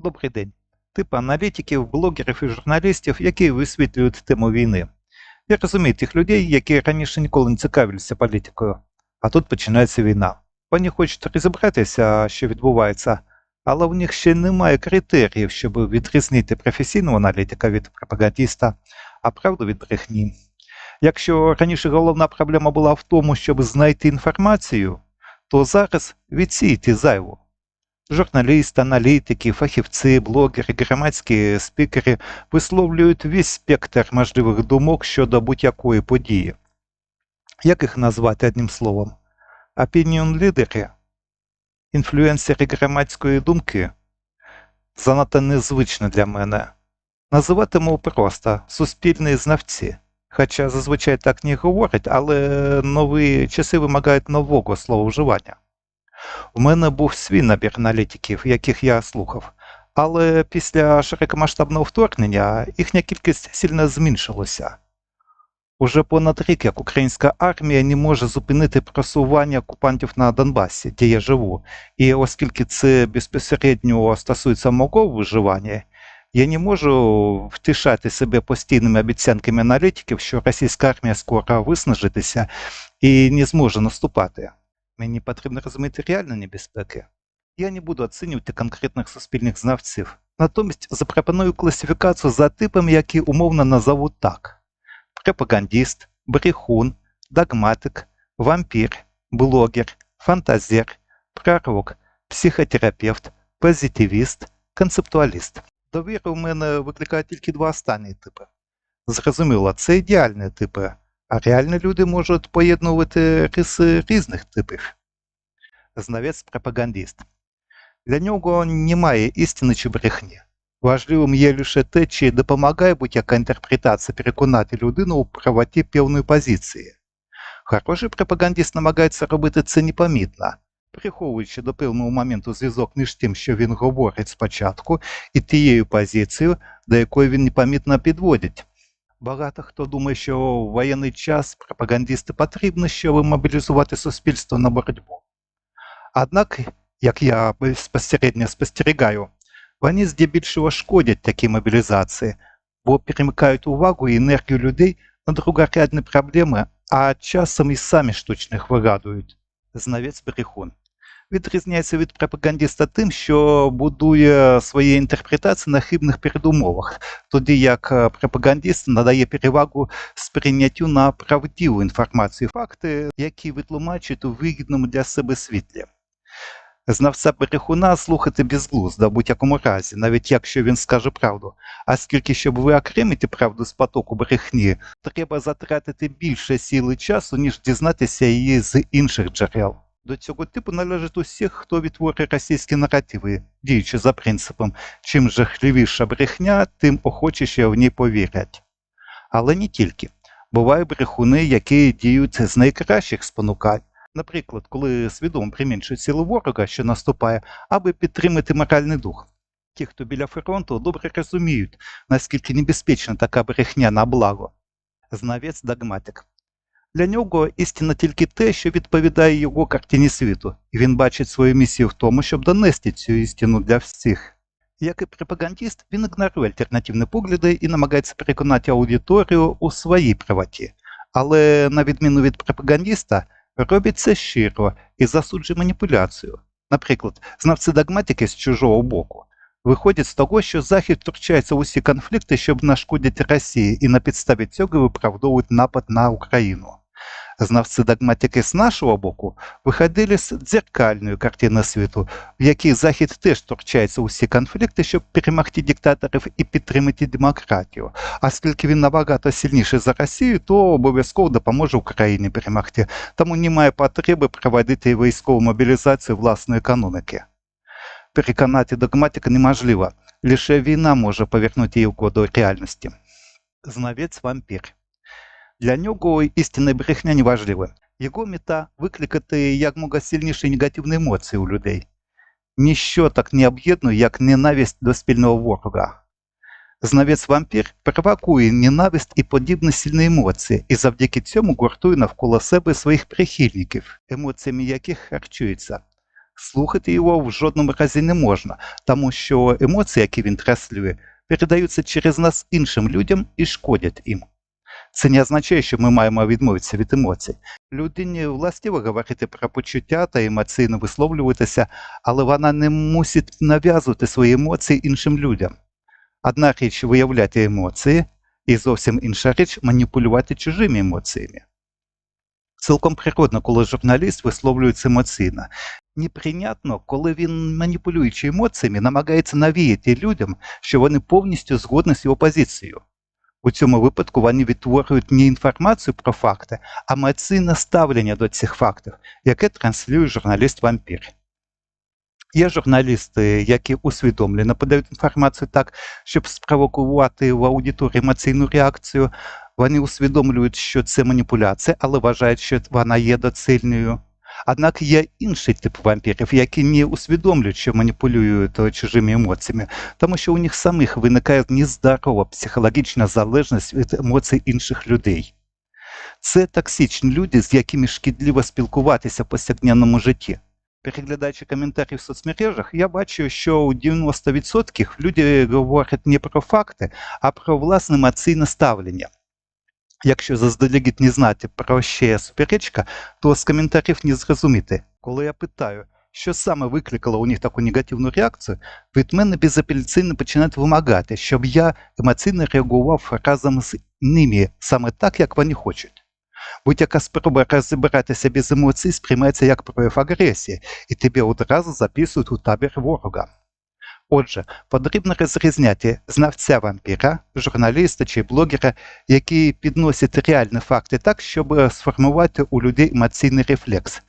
Добрий день. Тип аналітиків, блогерів і журналістів, які висвітлюють тему війни. Я розумію тих людей, які раніше ніколи не цікавилися політикою, а тут починається війна. Вони хочуть розібратися, що відбувається, але в них ще немає критеріїв, щоб відрізнити професійного аналітика від пропагандиста, а правду від брехні. Якщо раніше головна проблема була в тому, щоб знайти інформацію, то зараз відсійте зайву. Журналісти, аналітики, фахівці, блогери, громадські спікери висловлюють весь спектр можливих думок щодо будь-якої події. Як їх назвати одним словом? Опініон лідери, інфлюенсери громадської думки занадто незвично для мене. Називатиму просто суспільні знавці. Хоча зазвичай так не говорять, але нові часи вимагають нового слововживання. У мене був свій набір аналітиків, яких я слухав, але після широкомасштабного вторгнення їхня кількість сильно зменшилася. Уже понад рік як українська армія не може зупинити просування окупантів на Донбасі, де я живу, і оскільки це безпосередньо стосується мого виживання, я не можу втішати себе постійними обіцянками аналітиків, що російська армія скоро виснажитися і не зможе наступати. Мені потрібно розуміти реальні небезпеки. Я не буду оцінювати конкретних суспільних знавців. Натомість запропоную класифікацію за типами, які умовно назову так: пропагандист, брехун, догматик, вампір, блогер, фантазер, пророк, психотерапевт, позитивіст, концептуаліст. Довіру в мене викликають тільки два останні типи. Зрозуміло, це ідеальні типи, а реальні люди можуть поєднувати риси різних типів. Знавець-пропагандист. Для нього немає істини чи брехні. Важливим є лише те, чи допомагає будь-яка інтерпретація переконати людину у правоті певної позиції. Хороший пропагандист намагається робити це непомітно, приховуючи до певного моменту зв'язок між тим, що він говорить спочатку, і тією позицією, до якої він непомітно підводить. Багато хто думає, що в воєнний час пропагандисти потрібні, щоб мобілізувати суспільство на боротьбу. Однак, як я безпосередньо спостерігаю, вони здебільшого шкодять такій мобілізації, бо перемикають увагу і енергію людей на другорядні проблеми, а часом і самі штучно їх вигадують. Знавець брехун. Відрізняється від пропагандиста тим, що будує свої інтерпретації на хибних передумовах, тоді як пропагандист надає перевагу сприйняттю на правдиву інформацію, факти, які витлумачують у вигідному для себе світлі. Знавця брехуна слухати безглуздо в будь-якому разі, навіть якщо він скаже правду. Оскільки, щоб ви окремити правду з потоку брехні, треба затратити більше сили часу, ніж дізнатися її з інших джерел. До цього типу належить усіх, хто відтворює російські наративи, діючи за принципом чим жахливіша брехня, тим охочіше в ній повірять. Але не тільки. Бувають брехуни, які діють з найкращих спонукань. Наприклад, коли свідомо примінчують сили ворога, що наступає, аби підтримати моральний дух. Ті, хто біля фронту, добре розуміють, наскільки небезпечна така брехня на благо. Знавець догматик. Для нього істина тільки те, що відповідає його картині світу, і він бачить свою місію в тому, щоб донести цю істину для всіх. Як і пропагандист, він ігнорує альтернативні погляди і намагається переконати аудиторію у своїй правоті. Але, на відміну від пропагандиста, робить це щиро і засуджує маніпуляцію. Наприклад, знавці догматики з чужого боку виходять з того, що Захід втручається в усі конфлікти, щоб нашкодити Росії, і на підставі цього виправдовують напад на Україну. Знавці догматики з нашого боку виходили з дзеркальної картини світу, в якій Захід теж втручається у всі конфлікти, щоб перемогти диктаторів і підтримати демократію. А оскільки він набагато сильніший за Росію, то обов'язково допоможе Україні перемогти. Тому немає потреби проводити військову мобілізацію власної економіки. Переконати догматика неможливо, лише війна може повернути його до реальності. Знавець вампір. Для нього істинна брехня не важлива. Його мета викликати якмога сильніші негативні емоції у людей. Ніщо так не об'єднує, як ненависть до спільного ворога. Знавець вампір провокує ненависть і подібні сильні емоції, і завдяки цьому гуртує навколо себе своїх прихильників, емоціями яких харчується. Слухати його в жодному разі не можна, тому що емоції, які він транслює, передаються через нас іншим людям і шкодять їм. Це не означає, що ми маємо відмовитися від емоцій. Людині властиво говорити про почуття та емоційно висловлюватися, але вона не мусить нав'язувати свої емоції іншим людям. Одна річ виявляти емоції, і зовсім інша річ маніпулювати чужими емоціями. Цілком природно, коли журналіст висловлюється емоційно. Неприйнятно, коли він, маніпулюючи емоціями, намагається навіяти людям, що вони повністю згодні з його позицією. У цьому випадку вони відтворюють не інформацію про факти, а емоційне ставлення до цих фактів, яке транслює журналіст-вампір. Є журналісти, які усвідомлено подають інформацію так, щоб спровокувати в аудиторії емоційну реакцію. Вони усвідомлюють, що це маніпуляція, але вважають, що вона є доцільною. Однак є інший тип вампірів, які не усвідомлюють, що маніпулюють чужими емоціями, тому що у них самих виникає нездорова психологічна залежність від емоцій інших людей. Це токсичні люди, з якими шкідливо спілкуватися в повсякденному житті. Переглядаючи коментарі в соцмережах, я бачу, що у 90% люди говорять не про факти, а про власне емоційне ставлення. Якщо заздалегідь не знати про ще суперечка, то з коментарів не зрозуміти. Коли я питаю, що саме викликало у них таку негативну реакцію, від мене безапеляційно починають вимагати, щоб я емоційно реагував разом з ними саме так, як вони хочуть. Будь-яка спроба розібратися без емоцій сприймається як прояв агресії, і тебе одразу записують у табір ворога. Отже, потрібно розрізняти знавця вампіра, журналіста чи блогера, які підносять реальні факти так, щоб сформувати у людей емоційний рефлекс,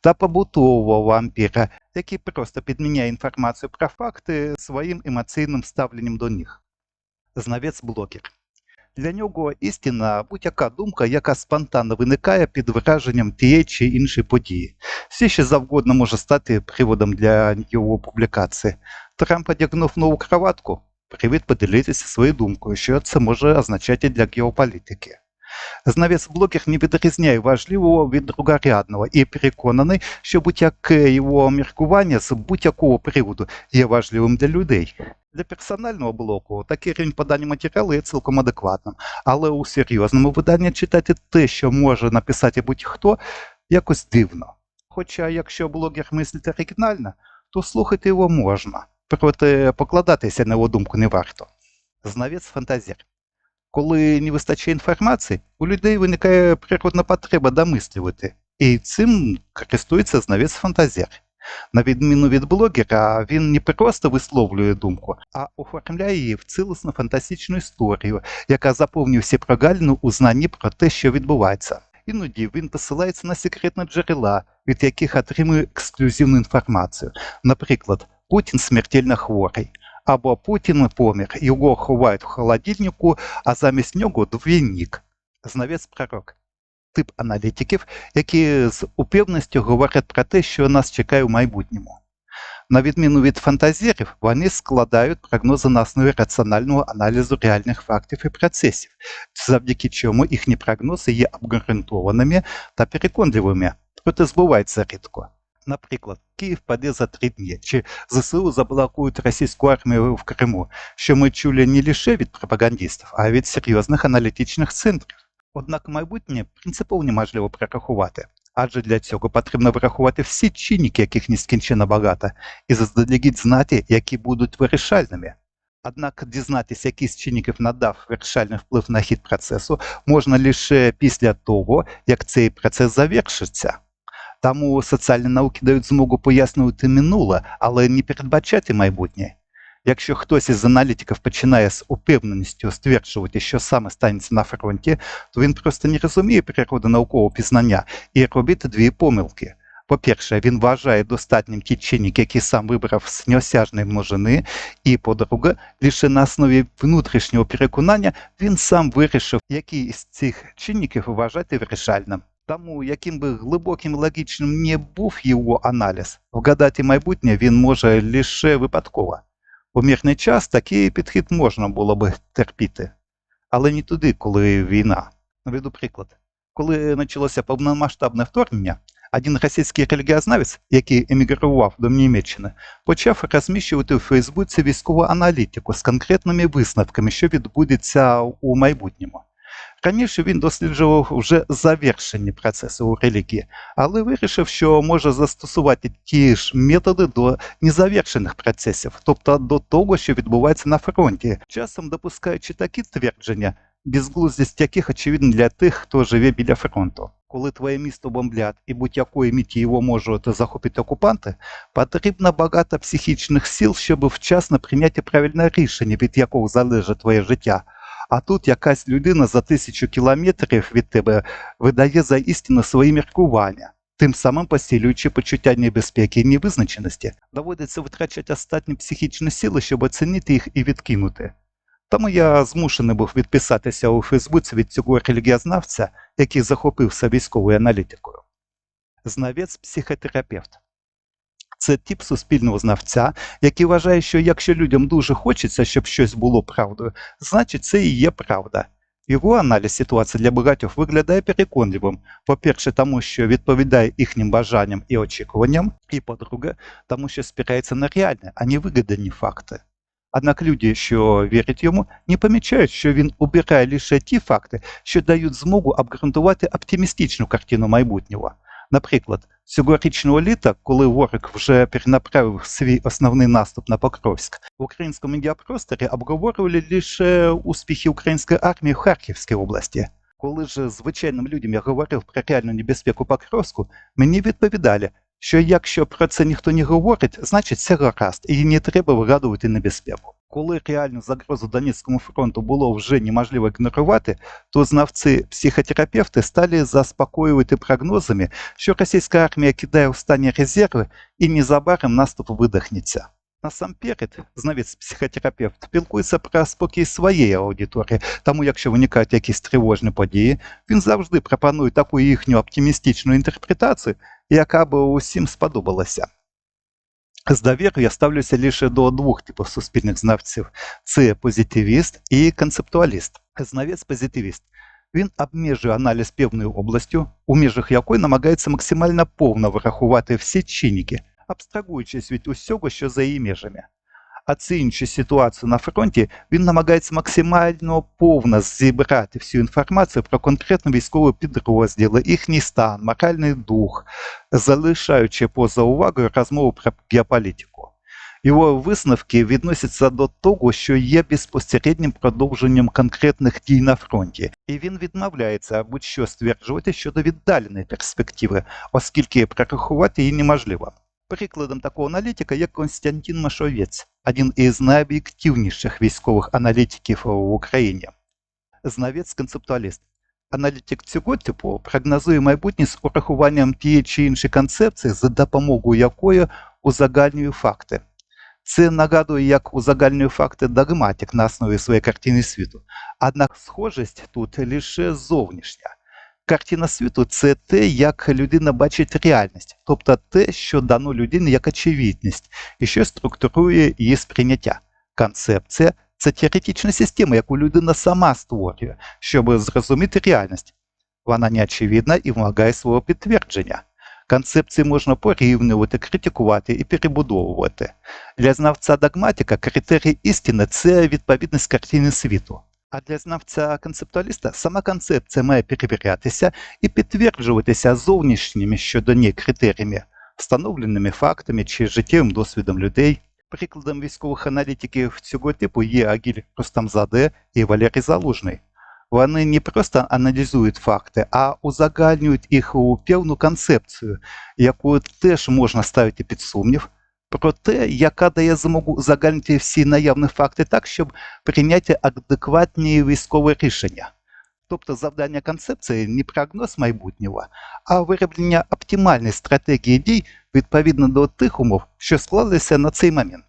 та побутового вампіра, який просто підміняє інформацію про факти своїм емоційним ставленням до них. Знавець-блогер. Для нього істина будь-яка думка, яка спонтанно виникає під враженням тієї чи іншої події. Все що завгодно може стати приводом для його публікації. Трамп одягнув нову кроватку. Привід поділитися своєю думкою, що це може означати для геополітики. Знавець блогер не відрізняє важливого від другорядного і переконаний, що будь-яке його міркування з будь-якого приводу є важливим для людей. Для персонального блоку такий рівень подання матеріалу є цілком адекватним, але у серйозному виданні читати те, що може написати будь-хто, якось дивно. Хоча, якщо блогер мислить оригінально, то слухати його можна, проте покладатися на його думку не варто. Знавець фантазір. Коли не вистачає інформації, у людей виникає природна потреба домислювати, і цим користується знавець фантазір. На відміну від блогера, він не просто висловлює думку, а оформляє її в цілісну фантастичну історію, яка заповнює всі прогалини у знанні про те, що відбувається. Іноді він посилається на секретні джерела, від яких отримує ексклюзивну інформацію. Наприклад, Путін смертельно хворий. Або Путін помер, його ховають в холодильнику, а замість нього двійник. Знавець пророк. Тип аналітиків, які з упевненістю говорять про те, що нас чекає в майбутньому. На відміну від фантазірів, вони складають прогнози на основі раціонального аналізу реальних фактів і процесів, завдяки чому їхні прогнози є обґрунтованими та переконливими, проте збуваються рідко. Наприклад, Київ паде за три дні, чи ЗСУ заблокують російську армію в Криму, що ми чули не лише від пропагандистів, а й від серйозних аналітичних центрів. Однак майбутнє принципово неможливо прорахувати, адже для цього потрібно врахувати всі чинники, яких нескінченно багато, і заздалегідь знати, які будуть вирішальними. Однак дізнатися, який з чинників надав вирішальний вплив на хід процесу, можна лише після того, як цей процес завершиться. Тому соціальні науки дають змогу пояснювати минуле, але не передбачати майбутнє. Якщо хтось із аналітиків починає з упевненістю стверджувати, що саме станеться на фронті, то він просто не розуміє природи наукового пізнання і робить дві помилки. По-перше, він вважає достатнім ті чинники, які сам вибрав з неосяжної множини, і, по-друге, лише на основі внутрішнього переконання він сам вирішив, який із цих чинників вважати вирішальним. Тому, яким би глибоким логічним не був його аналіз, вгадати майбутнє він може лише випадково. У мирний час такий підхід можна було би терпіти, але не туди, коли війна. Наведу приклад. Коли почалося повномасштабне вторгнення, Один російський релігіознавець, який емігрував до Німеччини, почав розміщувати у Фейсбуці військову аналітику з конкретними висновками, що відбудеться у майбутньому. Раніше він досліджував вже завершені процеси у релігії, але вирішив, що може застосувати ті ж методи до незавершених процесів, тобто до того, що відбувається на фронті, часом допускаючи такі твердження, безглуздість яких очевидна для тих, хто живе біля фронту. Коли твоє місто бомблять і будь-якої міті його можуть захопити окупанти, потрібно багато психічних сил, щоб вчасно прийняти правильне рішення, від якого залежить твоє життя. А тут якась людина за тисячу кілометрів від тебе видає за істину свої міркування, тим самим посилюючи почуття небезпеки і невизначеності, доводиться витрачати останні психічні сили, щоб оцінити їх і відкинути. Тому я змушений був відписатися у Фейсбуці від цього релігіознавця, який захопився військовою аналітикою. Знавець психотерапевт. Це тип суспільного знавця, який вважає, що якщо людям дуже хочеться, щоб щось було правдою, значить це і є правда. Його аналіз ситуації для багатьох виглядає переконливим. По-перше, тому що відповідає їхнім бажанням і очікуванням, і по-друге, тому що спирається на реальні, а не вигадані факти. Однак люди, що вірять йому, не помічають, що він обирає лише ті факти, що дають змогу обґрунтувати оптимістичну картину майбутнього. Наприклад, цьогорічного літа, коли ворог вже перенаправив свій основний наступ на Покровськ, в українському медіапросторі обговорювали лише успіхи української армії в Харківській області. Коли ж звичайним людям я говорив про реальну небезпеку Покровську, мені відповідали, що якщо про це ніхто не говорить, значить все гаразд і не треба вигадувати небезпеку. Коли реальну загрозу Донецькому фронту було вже неможливо ігнорувати, то знавці психотерапевти стали заспокоювати прогнозами, що російська армія кидає в стані резерви і незабаром наступ видихнеться. Насамперед, знавець психотерапевт спілкується про спокій своєї аудиторії, тому якщо виникають якісь тривожні події, він завжди пропонує таку їхню оптимістичну інтерпретацію, яка би усім сподобалася. З довірою я ставлюся лише до двох типів суспільних знавців: це позитивіст і концептуаліст. Знавець-позитивіст. Він обмежує аналіз певною областю, у межах якої намагається максимально повно врахувати всі чинники, абстрагуючись від усього, що за її межами. Оцінюючи ситуацію на фронті, він намагається максимально повно зібрати всю інформацію про конкретні військові підрозділи, їхній стан, моральний дух, залишаючи поза увагою розмову про геополітику. Його висновки відносяться до того, що є безпосереднім продовженням конкретних дій на фронті, і він відмовляється будь-що стверджувати щодо віддаленої перспективи, оскільки прорахувати її неможливо. Прикладом такого аналітика є Константин Машовець, один із найоб'єктивніших військових аналітиків в Україні. Знавець-концептуаліст. Аналітик цього типу прогнозує майбутнє з урахуванням тієї чи іншої концепції, за допомогою якої узагальнює факти. Це нагадує, як узагальнює факти догматик на основі своєї картини світу. Однак схожість тут лише зовнішня. Картина світу це те, як людина бачить реальність, тобто те, що дано людині як очевидність, і що структурує її сприйняття. Концепція це теоретична система, яку людина сама створює, щоб зрозуміти реальність. Вона неочевидна і вимагає свого підтвердження. Концепції можна порівнювати, критикувати і перебудовувати. Для знавця догматика критерій істини це відповідність картини світу. А для знавця концептуаліста сама концепція має перевірятися і підтверджуватися зовнішніми щодо неї критеріями, встановленими фактами чи життєвим досвідом людей. Прикладом військових аналітиків цього типу є Агіль Рустамзаде і Валерій Залужний. Вони не просто аналізують факти, а узагальнюють їх у певну концепцію, яку теж можна ставити під сумнів, про те, яка дає змогу загальнити всі наявні факти так, щоб прийняти адекватні військові рішення. Тобто завдання концепції не прогноз майбутнього, а вироблення оптимальної стратегії дій відповідно до тих умов, що склалися на цей момент.